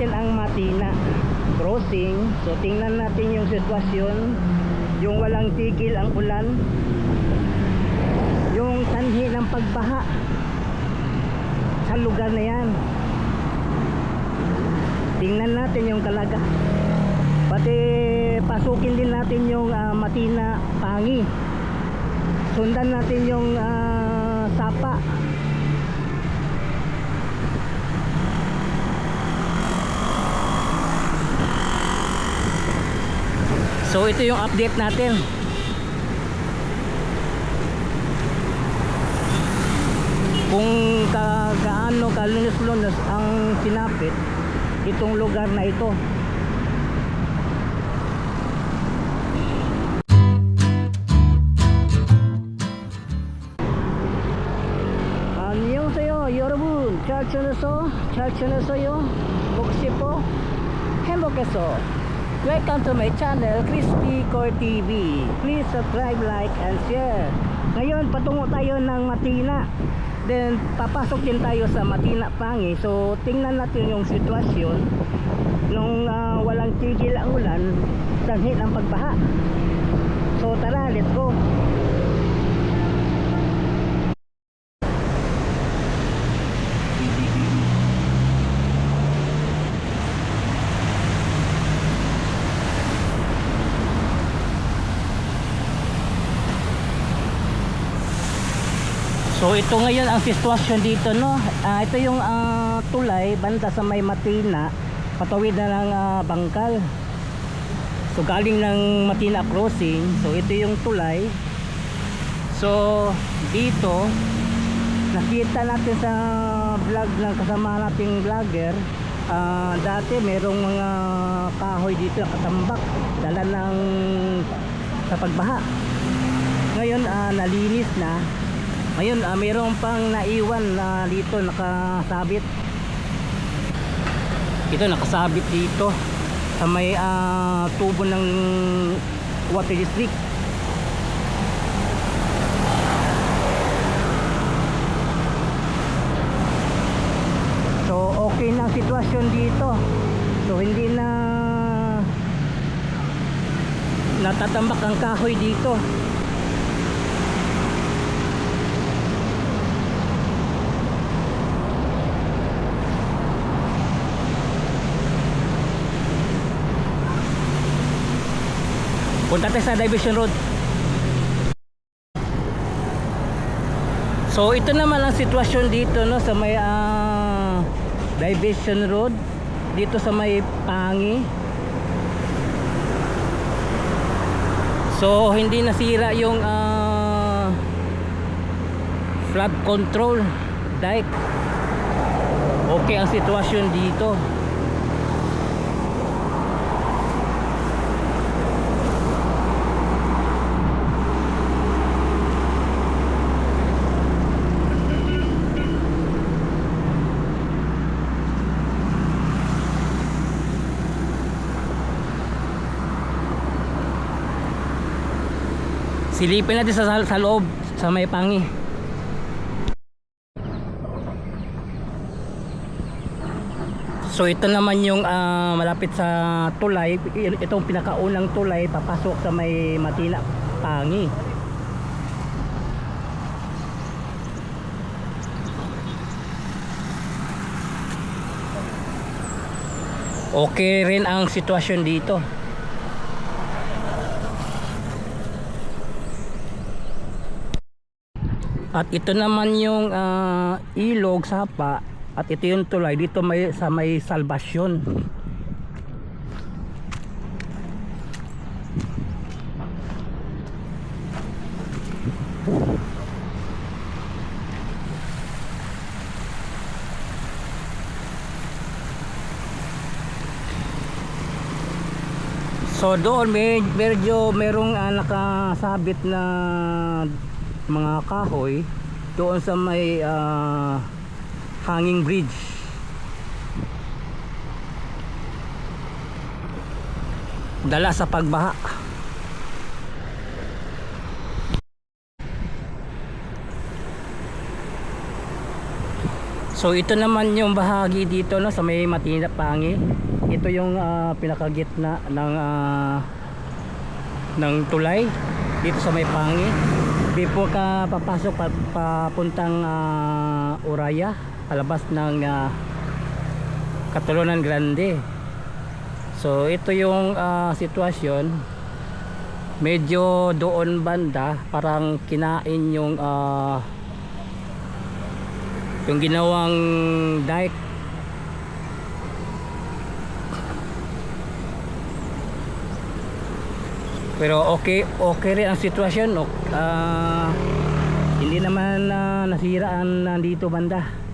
natin ang Matina crossing. So tingnan natin yung sitwasyon, yung walang tigil ang ulan, yung sanhi ng pagbaha sa lugar na yan. Tingnan natin yung kalaga. Pati pasukin din natin yung ah, Matina Pangi. Sundan natin yung ah, Sapa. So ito yung update natin. Kung ka, gaano kalunos-lunos ang sinapit itong lugar na ito. 안녕하세요 여러분 잘 지냈어? 잘 지냈어요? 목시포 행복했어 Welcome to my channel Crispy Core TV Please subscribe, like, and share. Ngayon patungo tayo ng Matina. Then papasok din tayo sa Matina Pangi. So tingnan natin yung sitwasyon Nung ah, walang tigil ang ulan Sanhi ng pagbaha. So tara, let's go So ito ngayon ang sitwasyon dito no. Ah, ito yung ah, tulay banda sa may Matina, patawid na ng ah, Bangkal. So galing ng Matina crossing, so ito yung tulay. So dito nakita natin sa vlog ng kasama nating vlogger ah, dati merong mga kahoy dito nakatambak dala ng sa pagbaha ngayon ah, nalinis na ngayon ah, mayroon pang naiwan na dito nakasabit. Ito nakasabit dito sa may ah, tubo ng water district. So okay na ang sitwasyon dito. So hindi na natatambak ang kahoy dito Punta tayo sa Division Road. So ito naman ang sitwasyon dito no sa may ah, Division Road dito sa may Pangi. So hindi nasira yung ah, flood control dike. Okay ang sitwasyon dito. Silipin natin sa, sa loob sa may pangi. So ito naman yung ah, malapit sa tulay, itong pinakaunang tulay papasok sa may Matina Pangi. Okay rin ang sitwasyon dito. At ito naman yung ah, ilog sapa at ito yung tulay dito may sa may salbasyon. So doon may medyo merong ah, nakasabit na mga kahoy doon sa may ah, hanging bridge. Dala sa pagbaha. So ito naman yung bahagi dito no sa may Matina Pangi. Ito yung ah, pinakagitna ng ah, ng tulay dito sa may Pangi. Before ka papasok pa, papuntang ah, Uraya, palabas ng ah, Catalonan Grande. So ito yung ah, sitwasyon. Medyo doon banda parang kinain yung ah, yung ginawang dike pero okay okay rin ang sitwasyon ah, hindi naman ah, nasira ang nandito banda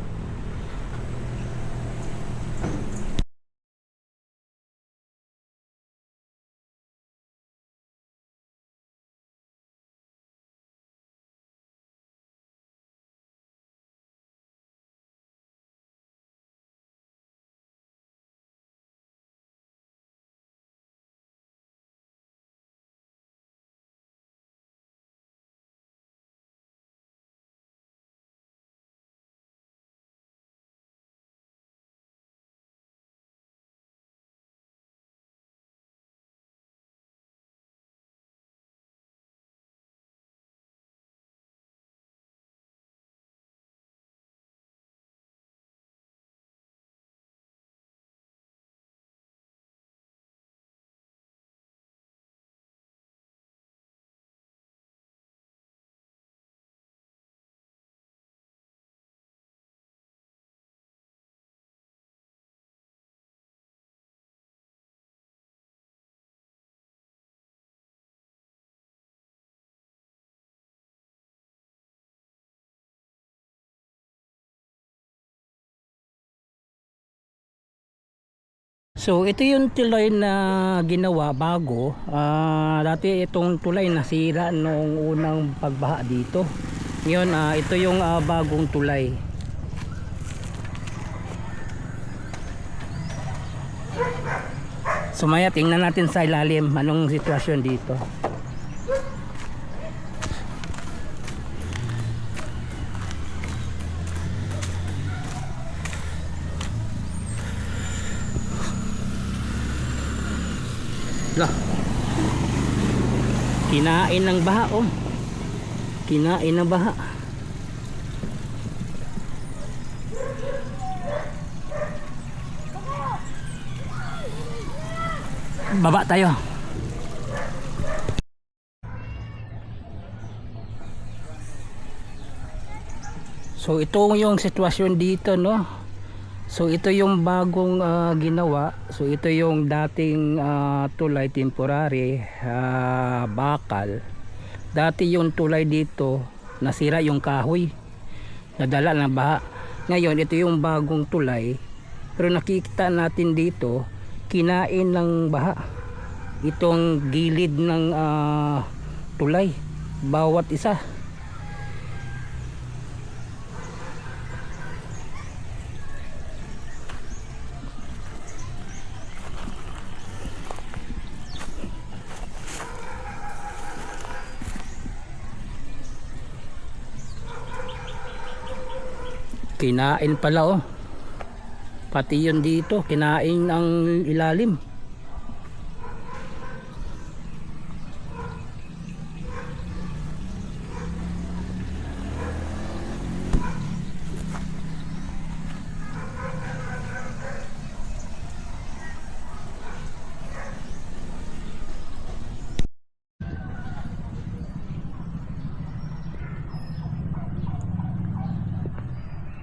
So ito yung tulay na ginawa bago. Ah, dati itong tulay nasira noong unang pagbaha dito. Ngayon ah, ito yung ah, bagong tulay. So tingnan natin sa ilalim anong sitwasyon dito. Kinain ng baha oh. Kinain ng baha. Baba tayo. So ito yung sitwasyon dito no. So ito yung bagong ah, ginawa. So ito yung dating ah, tulay temporary ah, bakal. Dati yung tulay dito nasira yung kahoy. Nadala ng baha. Ngayon ito yung bagong tulay. Pero nakikita natin dito kinain ng baha. Itong gilid ng ah, tulay bawat isa. Kinain pala oh. Pati yun dito, kinain ang ilalim.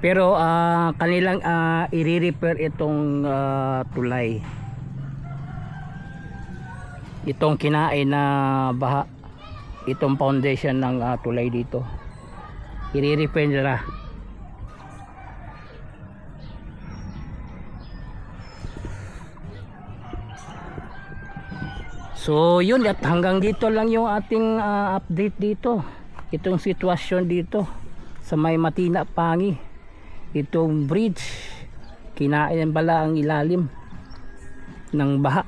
Pero ah, kanilang ah, i-repair itong ah, tulay. Itong kinain na baha. Itong foundation ng ah, tulay dito. I-repair nila. So yun at hanggang dito lang yung ating ah, update dito. Itong sitwasyon dito sa may Matina Pangi itong bridge kinain pala ang ilalim ng baha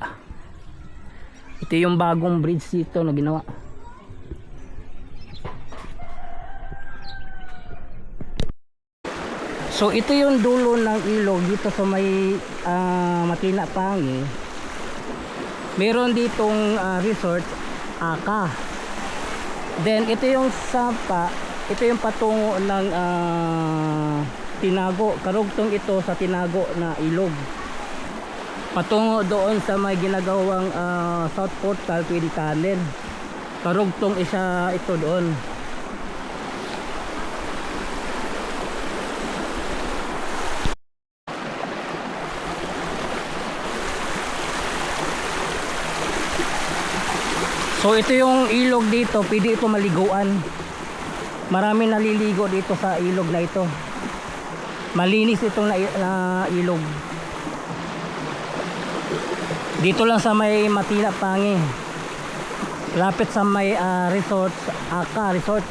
ito yung bagong bridge dito na ginawa So ito yung dulo ng ilog dito sa may ah, Matina Pangi. Meron ditong ah, resort Aka. Then ito yung Sapa, ito yung patungo ng ah, Tinago. Karugtong ito sa Tinago na ilog. Patungo doon sa may ginagawang ah, South Portal Twin Tunnel. Karugtong isa ito doon. So ito yung ilog dito, pwede ito maliguan. Marami naliligo dito sa ilog na ito. Malinis itong na, na ilog. Dito lang sa may Matina Pangi. Lapit sa may ah, resorts, Aka Resort